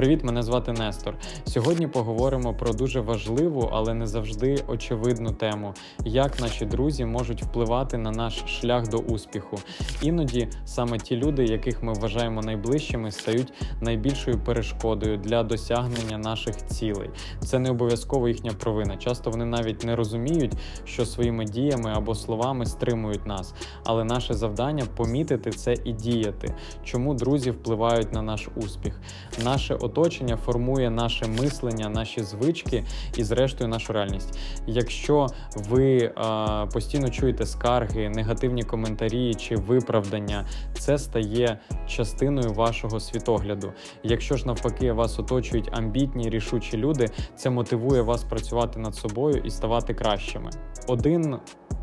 Привіт, мене звати Нестор. Сьогодні поговоримо про дуже важливу, але не завжди очевидну тему: як наші друзі можуть впливати на наш шлях до успіху. Іноді саме ті люди, яких ми вважаємо найближчими, стають найбільшою перешкодою для досягнення наших цілей. Це не обов'язково їхня провина. Часто вони навіть не розуміють, що своїми діями або словами стримують нас. Але наше завдання помітити це і діяти. Чому друзі впливають на наш успіх? Наше оточення формує наше мислення, наші звички і, зрештою, нашу реальність. Якщо ви е, постійно чуєте скарги, негативні коментарі чи виправдання, це стає частиною вашого світогляду. Якщо ж навпаки вас оточують амбітні, рішучі люди, це мотивує вас працювати над собою і ставати кращими. Один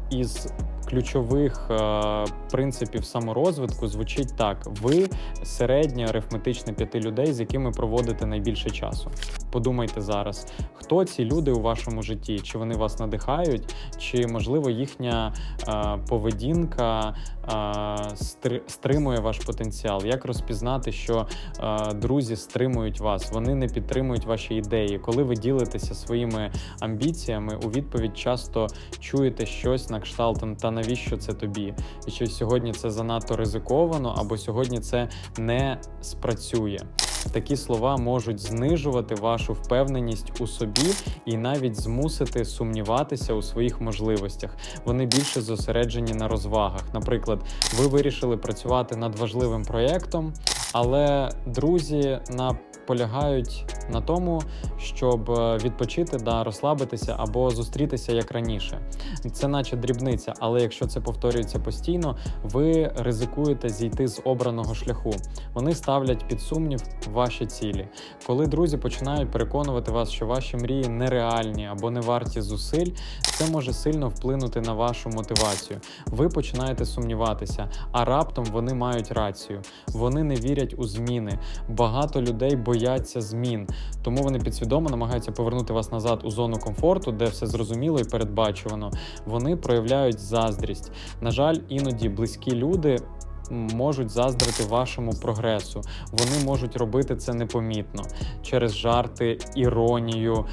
із ключових е, принципів саморозвитку звучить так: ви середня арифметичне п'яти людей, з якими проводите найбільше часу. Подумайте зараз, хто ці люди у вашому житті? Чи вони вас надихають, чи можливо їхня е, поведінка е, стр- стримує ваш потенціал? Як розпізнати, що е, друзі стримують вас? Вони не підтримують ваші ідеї. Коли ви ділитеся своїми амбіціями, у відповідь часто чуєте щось на кшталт та навіщо це тобі? І що сьогодні це занадто ризиковано, або сьогодні це не спрацює. Такі слова можуть знижувати вашу впевненість у собі і навіть змусити сумніватися у своїх можливостях. Вони більше зосереджені на розвагах. Наприклад, ви вирішили працювати над важливим проєктом, але друзі наполягають на тому, щоб е, відпочити да розслабитися або зустрітися як раніше. Це наче дрібниця, але якщо це повторюється постійно, ви ризикуєте зійти з обраного шляху. Вони ставлять під сумнів ваші цілі. Коли друзі починають переконувати вас, що ваші мрії нереальні або не варті зусиль, це може сильно вплинути на вашу мотивацію. Ви починаєте сумніватися, а раптом вони мають рацію. Вони не вірять у зміни. Багато людей бояться змін, тому вони підсвідомо намагаються повернути вас назад у зону комфорту, де все зрозуміло і передбачувано. Вони проявляють заздрість. На жаль, іноді близькі люди. Можуть заздрити вашому прогресу, вони можуть робити це непомітно через жарти, іронію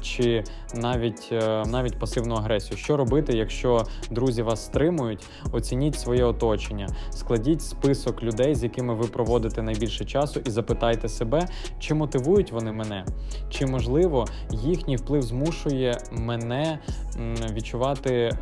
чи навіть е, навіть пасивну агресію. Що робити, якщо друзі вас стримують? Оцініть своє оточення, складіть список людей, з якими ви проводите найбільше часу, і запитайте себе, чи мотивують вони мене, чи можливо їхній вплив змушує мене відчувати е,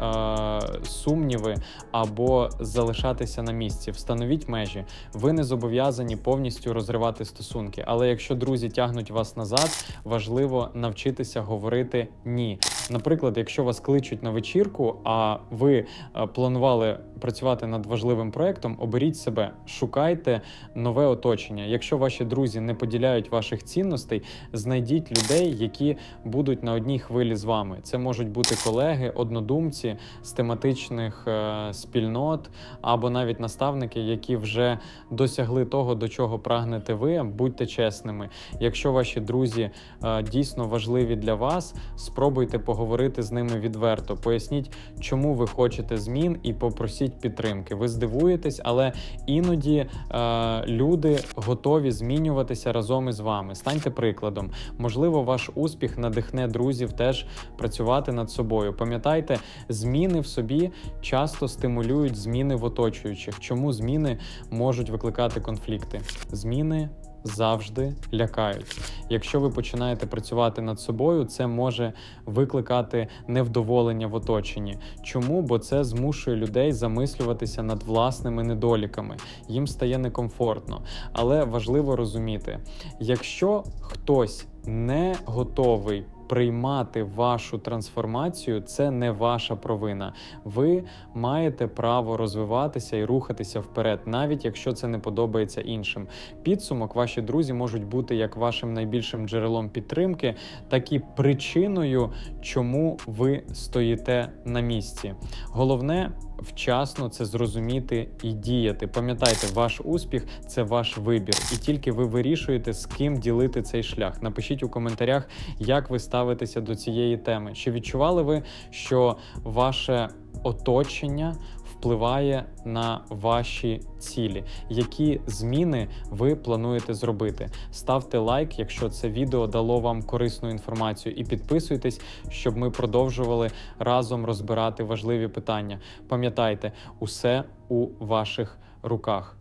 сумніви або залишатися на місці. Встановіть межі. Ви не зобов'язані повністю розривати стосунки. Але якщо друзі тягнуть вас назад, важливо навчитися говорити ні. Наприклад, якщо вас кличуть на вечірку, а ви е, планували працювати над важливим проектом, оберіть себе, шукайте нове оточення. Якщо ваші друзі не поділяють ваших цінностей, знайдіть людей, які будуть на одній хвилі з вами. Це можуть бути колеги, однодумці з тематичних е, спільнот або навіть наставники, які вже досягли того, до чого прагнете ви. Будьте чесними. Якщо ваші друзі е, дійсно важливі для вас, спробуйте поговорити з ними відверто. Поясніть, чому ви хочете змін, і попросіть підтримки. Ви здивуєтесь, але іноді е, люди готові змінюватися разом із вами. Станьте прикладом. Можливо, ваш успіх надихне друзів теж працювати над собою. Пам'ятайте, зміни в собі часто стимулюють зміни в оточуючих. Чому зміни можуть викликати конфлікти? Зміни завжди лякають. Якщо ви починаєте працювати над собою, це може викликати невдоволення в оточенні. Чому? Бо це змушує людей замислюватися над власними недоліками. Їм стає некомфортно. Але важливо розуміти, якщо хтось не готовий приймати вашу трансформацію, це не ваша провина. Ви маєте право розвиватися і рухатися вперед, навіть якщо це не подобається іншим. Підсумок, ваші друзі можуть бути як вашим найбільшим джерелом підтримки, так і причиною, чому ви стоїте на місці. Головне вчасно це зрозуміти і діяти. Пам'ятайте, ваш успіх це ваш вибір, і тільки ви вирішуєте, з ким ділити цей шлях. Напишіть у коментарях, як ви ставитеся до цієї теми. Чи відчували ви, що ваше оточення впливає на ваші цілі? Які зміни ви плануєте зробити? Ставте лайк, якщо це відео дало вам корисну інформацію, і підписуйтесь, щоб ми продовжували разом розбирати важливі питання. Пам'ятайте, усе у ваших руках.